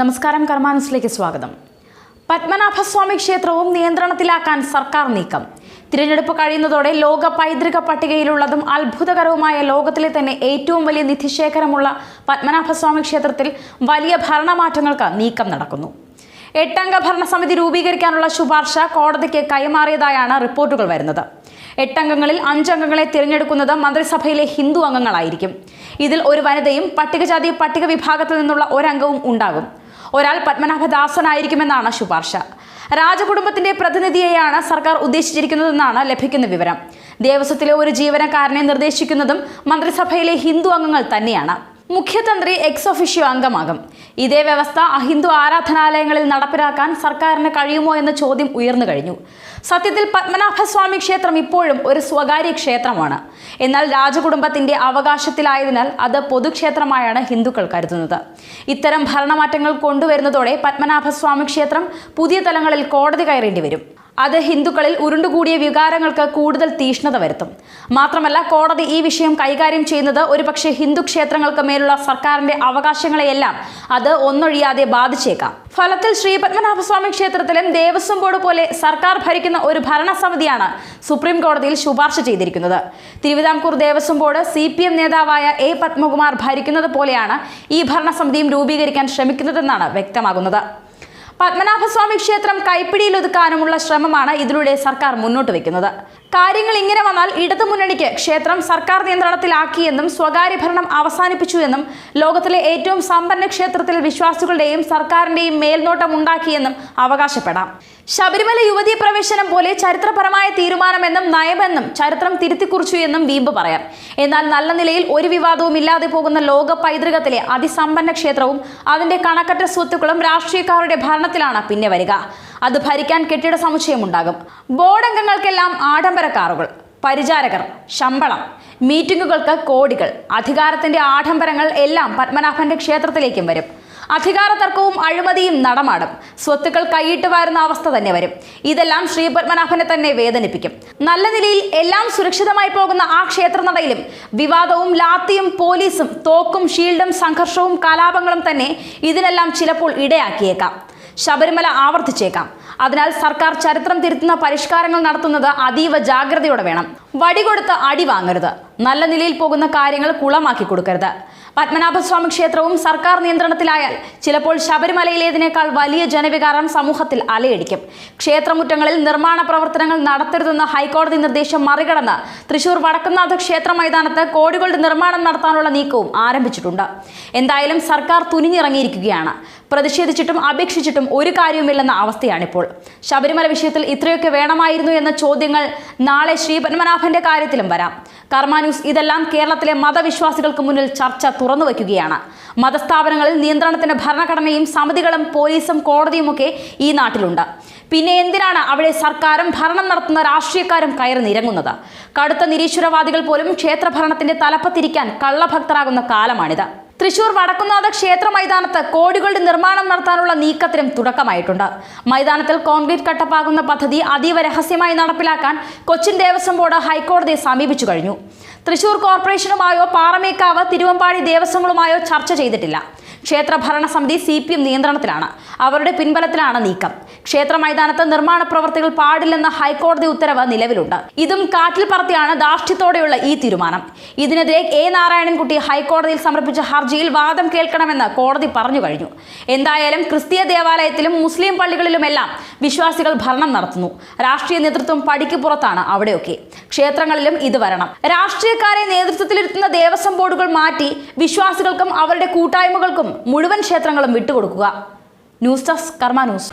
നമസ്കാരം കർമാനുസിലേക്ക് സ്വാഗതം. പത്മനാഭസ്വാമി ക്ഷേത്രവും നിയന്ത്രണത്തിലാക്കാൻ സർക്കാർ നീക്കം. തിരഞ്ഞെടുപ്പ് കഴിയുന്നതോടെ ലോക പൈതൃക പട്ടികയിലുള്ളതും അത്ഭുതകരവുമായ ലോകത്തിലെ തന്നെ ഏറ്റവും വലിയ നിധിശേഖരമുള്ള പത്മനാഭസ്വാമി ക്ഷേത്രത്തിൽ വലിയ ഭരണമാറ്റങ്ങൾക്ക് നീക്കം നടക്കുന്നു. എട്ടംഗ ഭരണസമിതി രൂപീകരിക്കാനുള്ള ശുപാർശ കോടതിക്ക് കൈമാറിയതായാണ് റിപ്പോർട്ടുകൾ വരുന്നത്. എട്ടംഗങ്ങളിൽ അഞ്ചംഗങ്ങളെ തിരഞ്ഞെടുക്കുന്നത് മന്ത്രിസഭയിലെ ഹിന്ദു അംഗങ്ങളായിരിക്കും. ഇതിൽ ഒരു വനിതയും പട്ടികജാതി പട്ടിക വിഭാഗത്തിൽ നിന്നുള്ള ഒരംഗവും ഉണ്ടാകും. ഒരാൾ പത്മനാഭദാസനായിരിക്കുമെന്നാണ് ശുപാർശ. രാജകുടുംബത്തിന്റെ പ്രതിനിധിയെയാണ് സർക്കാർ ഉദ്ദേശിച്ചിരിക്കുന്നതെന്നാണ് ലഭിക്കുന്ന വിവരം. ദേവസ്വത്തിലെ ഒരു ജീവനക്കാരനെ നിർദ്ദേശിക്കുന്നതും മന്ത്രിസഭയിലെ ഹിന്ദു അംഗങ്ങൾ തന്നെയാണ്. മുഖ്യതന്ത്രി എക്സ് ഒഫീഷ്യോ അംഗമാകും. ഇതേ വ്യവസ്ഥ അഹിന്ദു ആരാധനാലയങ്ങളിൽ നടപ്പിലാക്കാൻ സർക്കാരിന് കഴിയുമോ എന്ന ചോദ്യം ഉയർന്നു കഴിഞ്ഞു. സത്യത്തിൽ പത്മനാഭസ്വാമി ക്ഷേത്രം ഇപ്പോഴും ഒരു സ്വകാര്യ ക്ഷേത്രമാണ്. എന്നാൽ രാജകുടുംബത്തിന്റെ അവകാശത്തിലായതിനാൽ അത് പൊതുക്ഷേത്രമായാണ് ഹിന്ദുക്കൾ കരുതുന്നത്. ഇത്തരം ഭരണമാറ്റങ്ങൾ കൊണ്ടുവരുന്നതോടെ പത്മനാഭസ്വാമി ക്ഷേത്രം പുതിയ തലങ്ങളിൽ കോടതി കയറേണ്ടി വരും. അത് ഹിന്ദുക്കളിൽ ഉരുണ്ടുകൂടിയ വികാരങ്ങൾക്ക് കൂടുതൽ തീഷ്ണത വരുത്തും. മാത്രമല്ല കോടതി ഈ വിഷയം കൈകാര്യം ചെയ്യുന്നത് ഒരുപക്ഷെ ഹിന്ദു ക്ഷേത്രങ്ങൾക്ക് മേലുള്ള സർക്കാരിന്റെ അവകാശങ്ങളെയെല്ലാം അത് ഒന്നൊഴിയാതെ ബാധിച്ചേക്കാം. ഫലത്തിൽ ശ്രീപത്മനാഭസ്വാമി ക്ഷേത്രത്തിലും ദേവസ്വം ബോർഡ് പോലെ സർക്കാർ ഭരിക്കുന്ന ഒരു ഭരണസമിതിയാണ് സുപ്രീം കോടതിയിൽ ശുപാർശ ചെയ്തിരിക്കുന്നത്. Thiruvithamkoor Devaswom board C P M നേതാവായ എ പത്മകുമാർ ഭരിക്കുന്നത് പോലെയാണ് ഈ ഭരണസമിതിയും രൂപീകരിക്കാൻ ശ്രമിക്കുന്നതെന്നാണ് വ്യക്തമാകുന്നത്. പത്മനാഭസ്വാമി ക്ഷേത്രം കൈപ്പിടിയിൽ ഒതുക്കാനുമുള്ള ശ്രമമാണ് ഇതിലൂടെ സർക്കാർ മുന്നോട്ട് വയ്ക്കുന്നത്. കാര്യങ്ങൾ ഇങ്ങനെ വന്നാൽ ഇടതുമുന്നണിക്ക് ക്ഷേത്രം സർക്കാർ നിയന്ത്രണത്തിലാക്കിയെന്നും സ്വകാര്യ ഭരണം അവസാനിപ്പിച്ചു എന്നും ലോകത്തിലെ ഏറ്റവും സമ്പന്ന ക്ഷേത്രത്തിൽ വിശ്വാസികളുടെയും സർക്കാരിന്റെയും മേൽനോട്ടം ഉണ്ടാക്കിയെന്നും അവകാശപ്പെടാം. ശബരിമല യുവതി പ്രവേശനം പോലെ ചരിത്രപരമായ തീരുമാനമെന്നും നയമെന്നും ചരിത്രം തിരുത്തിക്കുറിച്ചു എന്നും വീമ്പ് പറയാം. എന്നാൽ നല്ല നിലയിൽ ഒരു വിവാദവും ഇല്ലാതെ പോകുന്ന ലോക പൈതൃകത്തിലെ അതിസമ്പന്ന ക്ഷേത്രവും അതിന്റെ കണക്കറ്റ സ്വത്തുക്കളും രാഷ്ട്രീയക്കാരുടെ ഭരണത്തിലാണ് പിന്നെ വരിക. അത് ഭരിക്കാൻ കെട്ടിട സമുച്ചയമുണ്ടാകും. ബോർഡ് അംഗങ്ങൾക്കെല്ലാം ആഡംബര കാറുകൾ പരിചാരകർ ശമ്പളം മീറ്റിംഗുകൾക്ക് കോടികൾ അധികാരത്തിന്റെ ആഡംബരങ്ങൾ എല്ലാം പത്മനാഭന്റെ ക്ഷേത്രത്തിലേക്കും വരും. അധികാര തർക്കവും അഴിമതിയും നടമാടും. സ്വത്തുക്കൾ കൈയിട്ട് വാരുന്ന അവസ്ഥ തന്നെ വരും. ഇതെല്ലാം ശ്രീ പത്മനാഭനെ തന്നെ വേദനിപ്പിക്കും. നല്ല നിലയിൽ എല്ലാം സുരക്ഷിതമായി പോകുന്ന ആ ക്ഷേത്രനടയിലും വിവാദവും ലാത്തിയും പോലീസും തോക്കും ഷീൽഡും സംഘർഷവും കലാപങ്ങളും തന്നെ ഇതിനെല്ലാം ചിലപ്പോൾ ഇടയാക്കിയേക്കാം. ശബരിമല ആവർത്തിച്ചേക്കാം. അതിനാൽ സർക്കാർ ചരിത്രം തിരുത്തുന്ന പരിഷ്കാരങ്ങൾ നടത്തുന്നത് അതീവ ജാഗ്രതയോടെ വേണം. വടികൊടുത്ത് അടി വാങ്ങരുത്. നല്ല നിലയിൽ പോകുന്ന കാര്യങ്ങൾ കുളമാക്കി കൊടുക്കരുത്. പത്മനാഭസ്വാമി ക്ഷേത്രവും സർക്കാർ നിയന്ത്രണത്തിലായാൽ ചിലപ്പോൾ ശബരിമലയിലേതിനേക്കാൾ വലിയ ജനവികാരം സമൂഹത്തിൽ അലയടിക്കും. ക്ഷേത്രമുറ്റങ്ങളിൽ നിർമ്മാണ പ്രവർത്തനങ്ങൾ നടത്തരുതെന്ന ഹൈക്കോടതി നിർദ്ദേശം മറികടന്ന് തൃശൂർ വടക്കുന്നാഥ ക്ഷേത്ര മൈതാനത്ത് കോടികളുടെ നിർമ്മാണം നടത്താനുള്ള നീക്കവും ആരംഭിച്ചിട്ടുണ്ട്. എന്തായാലും സർക്കാർ തുനിഞ്ഞിറങ്ങിയിരിക്കുകയാണ്. പ്രതിഷേധിച്ചിട്ടും അപേക്ഷിച്ചിട്ടും ഒരു കാര്യവുമില്ലെന്ന അവസ്ഥയാണിപ്പോൾ. ശബരിമല വിഷയത്തിൽ ഇത്രയൊക്കെ വേണമായിരുന്നു എന്ന ചോദ്യങ്ങൾ നാളെ ശ്രീ പത്മനാഭന്റെ കാര്യത്തിലും വരാം. കർമാന്യൂസ് ഇതെല്ലാം കേരളത്തിലെ മതവിശ്വാസികൾക്ക് മുന്നിൽ ചർച്ച തുറന്നു വയ്ക്കുകയാണ്. മതസ്ഥാപനങ്ങളിൽ നിയന്ത്രണത്തിന് ഭരണഘടനയും സമിതികളും പോലീസും കോടതിയുമൊക്കെ ഈ നാട്ടിലുണ്ട്. പിന്നെ എന്തിനാണ് അവിടെ സർക്കാരും ഭരണം നടത്തുന്ന രാഷ്ട്രീയക്കാരും കയറി നിരങ്ങുന്നത്? കടുത്ത നിരീശ്വരവാദികൾ പോലും ക്ഷേത്രഭരണത്തിന്റെ തലപ്പത്തിരിക്കാൻ കള്ളഭക്തരാകുന്ന കാലമാണിത്. തൃശൂർ വടക്കുന്നാഥ ക്ഷേത്ര മൈതാനത്ത് കോടികളുടെ നിർമ്മാണം നടത്താനുള്ള നീക്കത്തിനും തുടക്കമായിട്ടുണ്ട്. മൈതാനത്തിൽ കോൺക്രീറ്റ് കട്ടപ്പാകുന്ന പദ്ധതി അതീവ രഹസ്യമായി നടപ്പിലാക്കാൻ കൊച്ചിൻ ദേവസ്വം ബോർഡ് ഹൈക്കോടതിയെ സമീപിച്ചു കഴിഞ്ഞു. തൃശൂർ കോർപ്പറേഷനുമായോ പാറമേക്കാവ് തിരുവമ്പാടി ദേവസ്വങ്ങളുമായോ ചർച്ച ചെയ്തിട്ടില്ല. ക്ഷേത്ര ഭരണസമിതി സി പി എം നിയന്ത്രണത്തിലാണ്. അവരുടെ പിൻബലത്തിലാണ് നീക്കം. ക്ഷേത്ര മൈതാനത്ത് നിർമ്മാണ പ്രവർത്തികൾ പാടില്ലെന്ന ഹൈക്കോടതി ഉത്തരവ് നിലവിലുണ്ട്. ഇതും കാറ്റിൽ പറത്തിയാണ് ദാർഷ്ട്യത്തോടെയുള്ള ഈ തീരുമാനം. ഇതിനെതിരെ എ നാരായണൻകുട്ടി ഹൈക്കോടതിയിൽ സമർപ്പിച്ച ഹർജിയിൽ വാദം കേൾക്കണമെന്ന് കോടതി പറഞ്ഞു കഴിഞ്ഞു. എന്തായാലും ക്രിസ്തീയ ദേവാലയത്തിലും മുസ്ലിം പള്ളികളിലുമെല്ലാം വിശ്വാസികൾ ഭരണം നടത്തുന്നു. രാഷ്ട്രീയ നേതൃത്വം പടിക്ക് പുറത്താണ് അവിടെയൊക്കെ. ക്ഷേത്രങ്ങളിലും ഇത് വരണം. രാഷ്ട്രീയക്കാരെ നേതൃത്വത്തിലിരുത്തുന്ന ദേവസ്വം ബോർഡുകൾ മാറ്റി വിശ്വാസികൾക്കും അവരുടെ കൂട്ടായ്മകൾക്കും മുഴുവൻ ക്ഷേത്രങ്ങളും വിട്ടുകൊടുക്കുക. News desk Karma news.